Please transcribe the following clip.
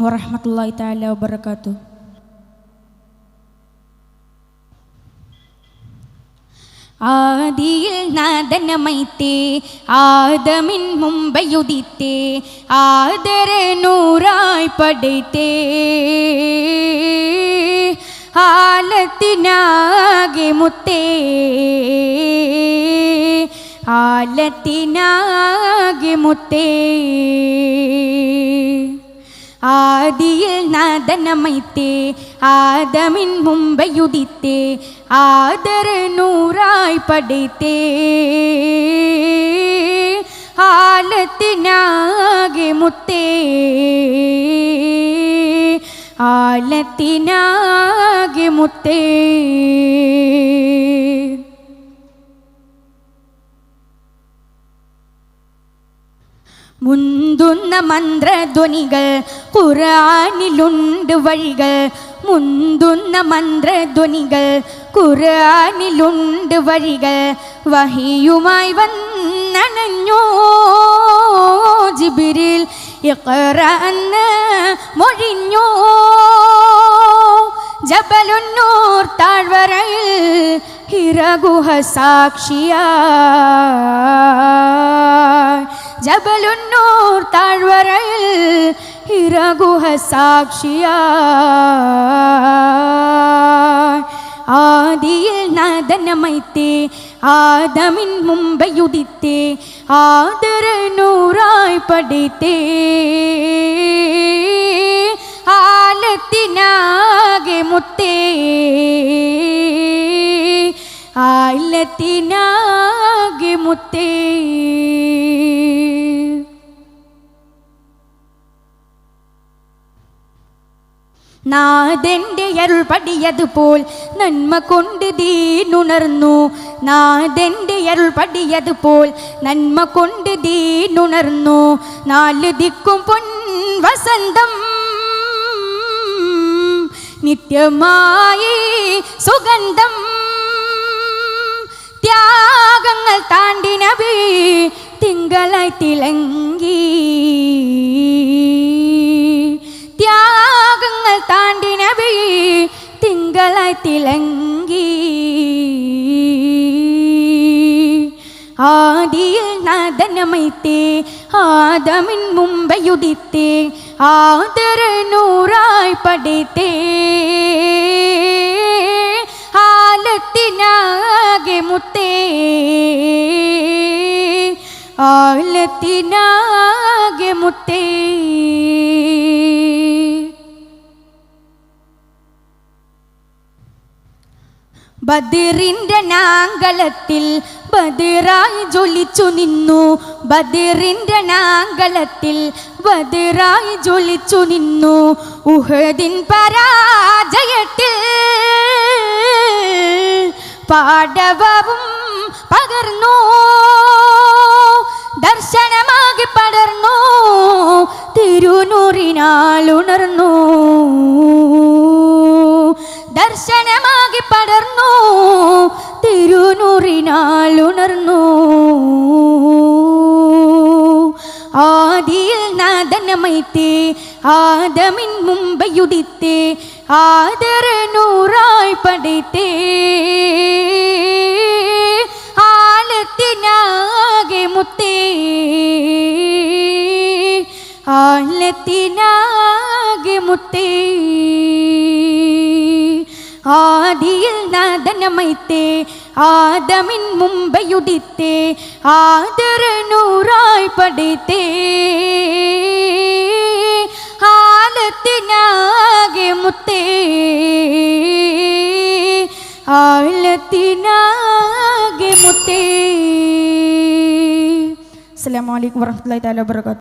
വറഹമത്തല്ലാഹി തആല wabarakatuh. ആദിയിൽ നാദനമൈത്തേ ആദമിൻ മുമ്പയുദിത്തേ ആദര നൂറായി പടൈത്തേ ആലത്തിനാകെ മുത്തേ ആലത്തിനാകെ മുത്തേ ആദിയിൽ നാദനമൈത്തേ ആദമിൻ മുമ്പയുദിത്തേ ആദര നൂറായി പടൈത്തേ. ആലത്തിനാകെ മുത്തേ. ആലത്തിനാകെ മുത്തേ. മുന്തുന്ന മന്ത്രധ്വനികൾ ഖുറാനിലുണ്ട് വഴികൾ. മുന്തുന്ന മന്ത്രധ്വനികൾ ഖുറാനിലുണ്ട് വഴികൾ. വഹിയുമായി വന്നണഞ്ഞോ ജിബിരിൽ ഇഖ്റ എന്ന് മൊഴിഞ്ഞോ ജബലുന്നൂർ താഴ്വരയിൽ ഹിരഗുഹ സാക്ഷിയാ ജബലുന്നൂർ താഴ്വരയിൽ ഹിരഗുഹ സാക്ഷിയ. ആദിയിൽ നാദനമൈത്തേ ആദമിൻ മുമ്പയുദിത്തേ ആദര നൂറായി പഠിത്തേ. ആലത്തിനാകെ മുത്തേ. ആലത്തിനാകെ മുത്തേ. അരുൾ പടിയതുപോൽ നന്മ കൊണ്ട് ദീനുണർന്നു. നാഥന്റെ അരുൾ പടിയതുപോൽ നന്മ കൊണ്ട് ദീനുണർന്നു. നാല് ദിക്കും പൊൻ വസന്തം നിത്യമായി സുഗന്ധം. ത്യാഗങ്ങൾ താണ്ടി നബി തിങ്കളായി തിളങ്ങി. തിളങ്ങി ആദിയിൽ നദനമൈത്തേ ആദമിൻ മുമ്പയുദിത്തേ ആദര നൂറായി പടൈത്തേ. ആലത്തിനാകെ മുത്തേ. ആലത്തിനാകെ മുത്തേ. ബദിറിന്റെ നാങ്കലത്തിൽ ബദിറായി ജ്വലിച്ചു നിന്നു. ബദിറിന്റെ നാങ്കലത്തിൽ ബദിറായി ജ്വലിച്ചു നിന്നു. ഉഹദിൻ പരാജയത്തിൽ പാടവവും പകർന്നു. ദർശനമാകി പടർന്നു. തിരുനൂറിനാൽ ഉണർന്നു ദർശനമാകി പടർന്നു. തിരുനൂറിനാൽ ഉണർന്നു? ആദിയിൽ നാദനമൈത്തേ ആദമിൻ മുമ്പയുടിത്തെ ആദര നൂറായി പടൈത്തേ ആലത്തിനാകെ മുത്തേ ആലത്തിനാകെ മുത്തേ. ആദിയിൽ നാദനമൈത്തേ ആദമിൻ മുമ്പയുടിത്തേ ആദര നൂറായി പടൈത്തേ. ആലത്തിനാകെ മുത്തേ ആലത്തിനാകെ മുത്തേ. അസ്സലാമു അലൈക്കും വറഹ്മത്തുള്ളാഹി തആല വബറകാതുഹു